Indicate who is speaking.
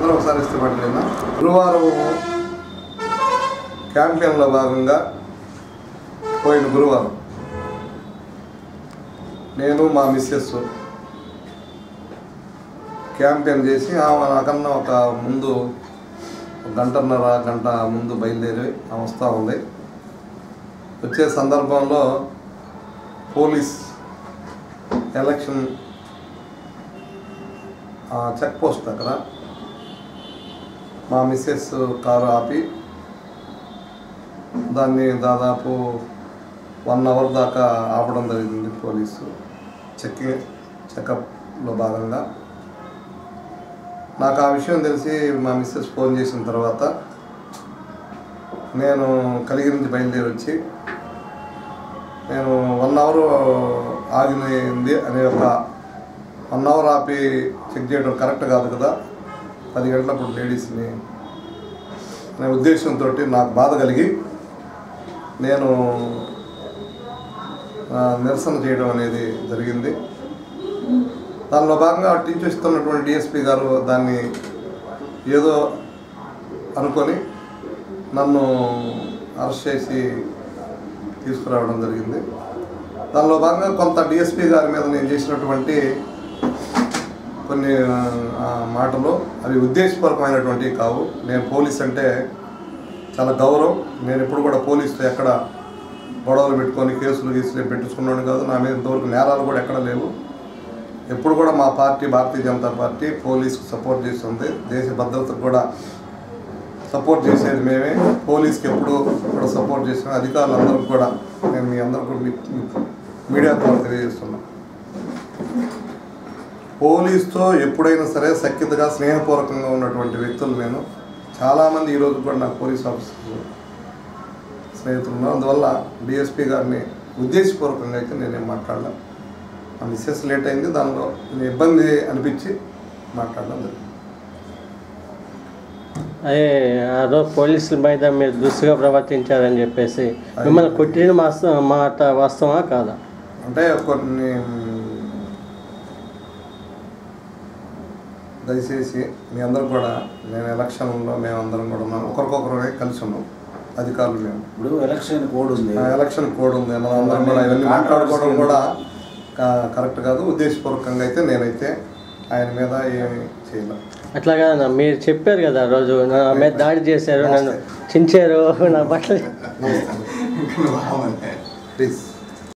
Speaker 1: అందరూ ఒకసారి ఇష్టపడలేదా గురువారం క్యాంపెయిన్లో భాగంగా పోయిన గురువారం నేను మా మిస్సెస్ క్యాంపెయిన్ చేసి ఆమె నాకన్నా ఒక ముందు ఒక గంటన్నర గంట ముందు బయలుదేరి ఆమె వస్తూ ఉంది. వచ్చే సందర్భంలో పోలీస్ ఎలక్షన్ ఆ చెక్ పోస్ట్ దగ్గర మా మిస్సెస్ కారు ఆపి దాన్ని దాదాపు వన్ అవర్ దాకా ఆపడం జరిగింది పోలీసు. చెక్కింగ్ చెకప్లో భాగంగా. నాకు ఆ విషయం తెలిసి మా మిస్సెస్ ఫోన్ చేసిన తర్వాత నేను కలిగి నుంచి బయలుదేరి వచ్చి నేను వన్ అవర్ ఆగింది అనే ఒక వన్ అవర్ ఆపి చెక్ చేయడం కరెక్ట్ కాదు కదా. పది గంటలప్పుడు లేడీస్ని అనే ఉద్దేశంతో నాకు బాధ కలిగి నేను నిరసన చేయడం అనేది జరిగింది. దానిలో భాగంగా టీచర్స్తో ఉన్నటువంటి డిఎస్పీ గారు దాన్ని ఏదో అనుకొని నన్ను అరెస్ట్ చేసి తీసుకురావడం జరిగింది. దానిలో భాగంగా కొంత డిఎస్పీ గారి మీద నేను చేసినటువంటి కొన్ని మాటలు అవి ఉద్దేశపూర్వకమైనటువంటివి కావు. నేను పోలీస్ అంటే చాలా గౌరవం. నేను ఎప్పుడు కూడా పోలీసుతో ఎక్కడ గొడవలు పెట్టుకొని కేసులు గీసులు పెట్టించుకున్నాను కాదు. నా మీద ఇంతవరకు నేరాలు కూడా ఎక్కడ లేవు. ఎప్పుడు కూడా మా పార్టీ భారతీయ జనతా పార్టీ పోలీస్కి సపోర్ట్ చేస్తుంది. దేశ భద్రతకు కూడా సపోర్ట్ చేసేది మేమే. పోలీస్కి ఎప్పుడు కూడా సపోర్ట్ చేసిన అధికారులందరికీ కూడా నేను మీ అందరికీ కూడా మీడియా ద్వారా తెలియజేస్తున్నాను. పోలీస్తో ఎప్పుడైనా సరే సఖ్యతగా స్నేహపూర్వకంగా ఉన్నటువంటి వ్యక్తులు నేను. చాలామంది ఈరోజు కూడా నాకు పోలీస్ ఆఫీసర్లు స్నేహితులు అందువల్ల డిఎస్పీ గారిని ఉద్దేశపూర్వకంగా అయితే నేనేం మాట్లాడలే ఆ మిస్సెస్ లేట్ అయింది దానిలో ఇబ్బంది అనిపించి మాట్లాడడం జరిగింది.
Speaker 2: అదే ఆ రోజు పోలీసుల మీద మీరు దుస్తుగా ప్రవర్తించారని చెప్పేసి మిమ్మల్ని కొట్టిన మాస్త మాట వాస్తవా కాదా?
Speaker 1: అంటే కొన్ని దయచేసి మీ అందరూ కూడా నేను ఎలక్షన్లో మేమందరం కూడా ఉన్నాం. ఒకరికొకరు కలిసి ఉన్నాం. అధికారులు మేము.
Speaker 3: ఇప్పుడు ఎలక్షన్ కోడ్ ఉంది.
Speaker 1: ఆ ఎలక్షన్ కోడ్ ఉంది. మనం అందరం కూడా ఇవన్నీ మాట్లాడుకోవడం కూడా కరెక్ట్ కాదు. ఉద్దేశపూర్వకంగా అయితే నేనైతే ఆయన మీద ఏమి చేయలేదు
Speaker 2: అట్లా కాదన్న మీరు చెప్పారు కదా ఆ రోజు నా మీద దాడి చేశారు నన్ను చించారు నా బట్టలు
Speaker 1: ప్లీజ్.